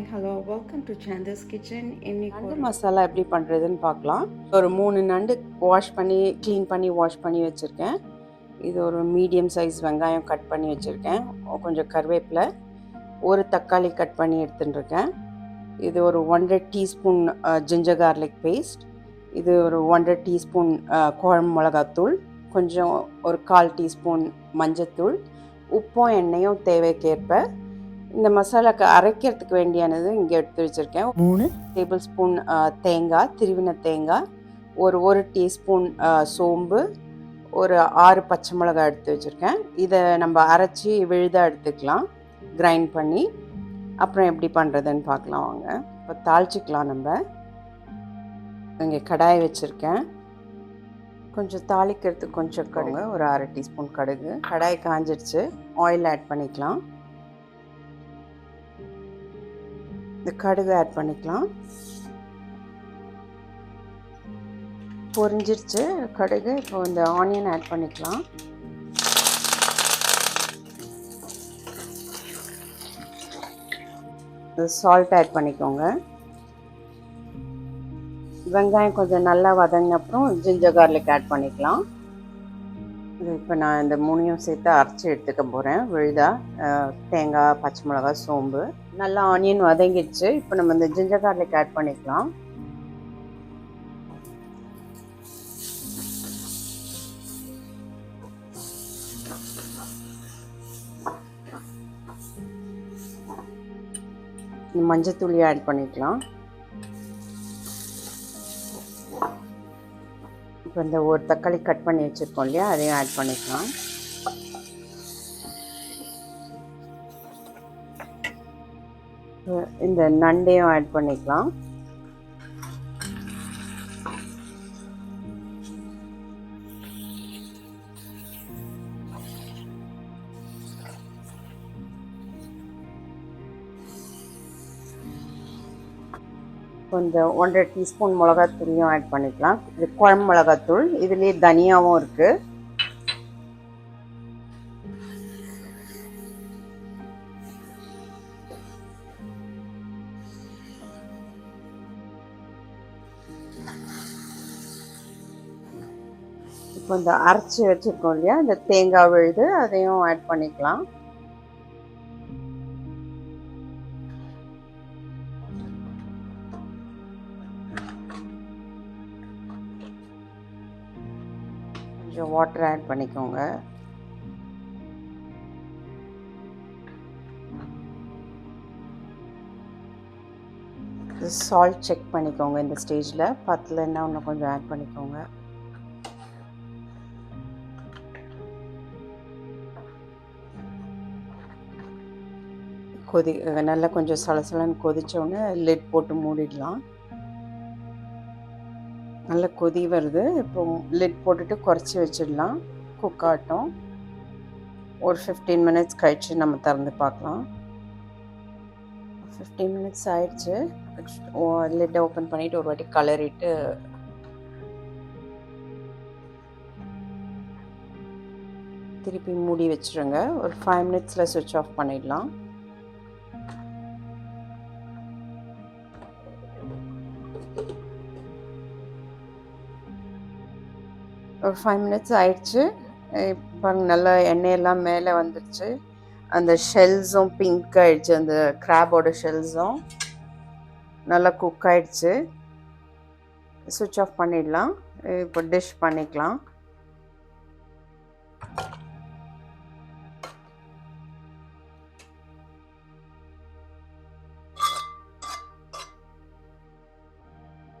Welcome to Santha's kitchen இன்னைக்கு நண்டு மசாலா எப்படி பண்ணுறதுன்னு பார்க்கலாம். ஒரு மூணு நண்டு வாஷ் பண்ணி க்ளீன் பண்ணி வாஷ் பண்ணி வச்சுருக்கேன். இது ஒரு மீடியம் சைஸ் வெங்காயம் கட் பண்ணி வச்சுருக்கேன். கொஞ்சம் கருவேப்பிலை ஒரு தக்காளி கட் பண்ணி எடுத்துட்டுருக்கேன். இது ஒரு ஒன்றரை டீஸ்பூன் ஜிஞ்சர் கார்லிக் பேஸ்ட் இது ஒரு ஒன்றரை டீஸ்பூன் குழம்பு மிளகாத்தூள். கொஞ்சம் ஒரு கால் டீஸ்பூன் மஞ்சத்தூள். உப்பும் எண்ணெயும் தேவைக்கேற்ப இந்த மசாலாக்கு அரைக்கிறதுக்கு வேண்டியானது இங்கே எடுத்து வச்சுருக்கேன். மூணு. டேபிள் ஸ்பூன் தேங்காய் திருவின தேங்காய் ஒரு ஒரு டீஸ்பூன் சோம்பு ஒரு ஆறு பச்சை மிளகாய் எடுத்து வச்சுருக்கேன். இதை நம்ம அரைச்சி விழுதாக எடுத்துக்கலாம். கிரைண்ட் பண்ணி. அப்புறம் எப்படி பண்ணுறதுன்னு பார்க்கலாம் வாங்க. இப்போ தாளிச்சிக்கலாம் நம்ம. இங்கே கடாய் வச்சுருக்கேன். கொஞ்சம் தாளிக்கிறதுக்கு கொஞ்சம் கடுகு. ஒரு அரை டீஸ்பூன் கடுகு. கடாய் காஞ்சிடுச்சு ஆயில் ஆட் பண்ணிக்கலாம். இந்த கடுகு ஆட் பண்ணிக்கலாம். பொரிஞ்சிருச்சு. கடுகு இப்போ இந்த ஆனியன் ஆட் பண்ணிக்கலாம். சால்ட் ஆட் பண்ணிக்கோங்க. வெங்காயம் கொஞ்சம் நல்லா வதங்கின அப்புறம் ஜிஞ்சர் கார்லிக் ஆட் பண்ணிக்கலாம். இது இப்போ நான் இந்த மூணையும் சேர்த்து அரைச்சி எடுத்துக்க போகிறேன் விழுதா தேங்காய் பச்சை மிளகாய் சோம்பு. நல்லா ஆனியன் வதங்கிடுச்சு. இப்போ நம்ம இந்த ஜிஞ்சர் கார்லிக் ஆட் பண்ணிக்கலாம். இந்த மஞ்சத்தூளியை ஆட் பண்ணிக்கலாம். இப்போ இந்த ஒரு தக்காளி கட் பண்ணி வச்சுருக்கோம் இல்லையா அதையும் ஆட் பண்ணிக்கலாம். இந்த நண்டையும் ஆட் பண்ணிக்கலாம். கொஞ்சம் ஒன்றரை டீஸ்பூன் மிளகாத்தூளையும் ஆட் பண்ணிக்கலாம். இது குழம்பு மிளகாத்தூள் இதுலேயே தனியாவும் இருக்குது இப்போ இந்த அரைச்சி வச்சுருக்கோம் இல்லையா? இந்த தேங்காய் விழுது அதையும் ஆட் பண்ணிக்கலாம். கொஞ்சம் வாட்டர் ஆட் பண்ணிக்கோங்க. சால்ட் செக் பண்ணிக்கோங்க இந்த ஸ்டேஜில் பத்தலைன்னா இன்னும் கொஞ்சம் ஆட் பண்ணிக்கோங்க. கொதி நல்லா கொஞ்சம் சலசலன்னு கொதித்தோடனே லெட் போட்டு மூடிடலாம். நல்லா கொதி வருது. இப்போ லெட் போட்டுட்டு குறைச்சி வச்சிடலாம். குக் ஒரு ஃபிஃப்டீன் மினிட்ஸ் கழித்து நம்ம திறந்து பார்க்கலாம். ஃபிஃப்டீன் மினிட்ஸ் ஆயிடுச்சு. லிட்டை ஓப்பன் பண்ணிவிட்டு ஒரு வாட்டி கலரிட்டு திருப்பி மூடி வச்சுருங்க. ஒரு ஃபைவ் மினிட்ஸில் சுவிட்ச் ஆஃப் பண்ணிடலாம். ஒரு ஃபைவ் மினிட்ஸ் ஆயிடுச்சு. பாருங்க நல்லா எண்ணெயெல்லாம் மேலே வந்துடுச்சு அந்த ஷெல்ஸும் பிங்க் ஆயிடுச்சு. அந்த கிராபோட ஷெல்ஸும் நல்லா குக் ஆயிடுச்சு. சுவிட்ச் ஆஃப் பண்ணிடலாம். இப்போ டிஷ் பண்ணிக்கலாம்.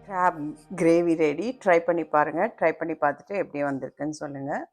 கிராப் கிரேவி ரெடி ட்ரை பண்ணி பாருங்கள் ட்ரை பண்ணி பார்த்துட்டு எப்படி வந்திருக்குன்னு சொல்லுங்கள்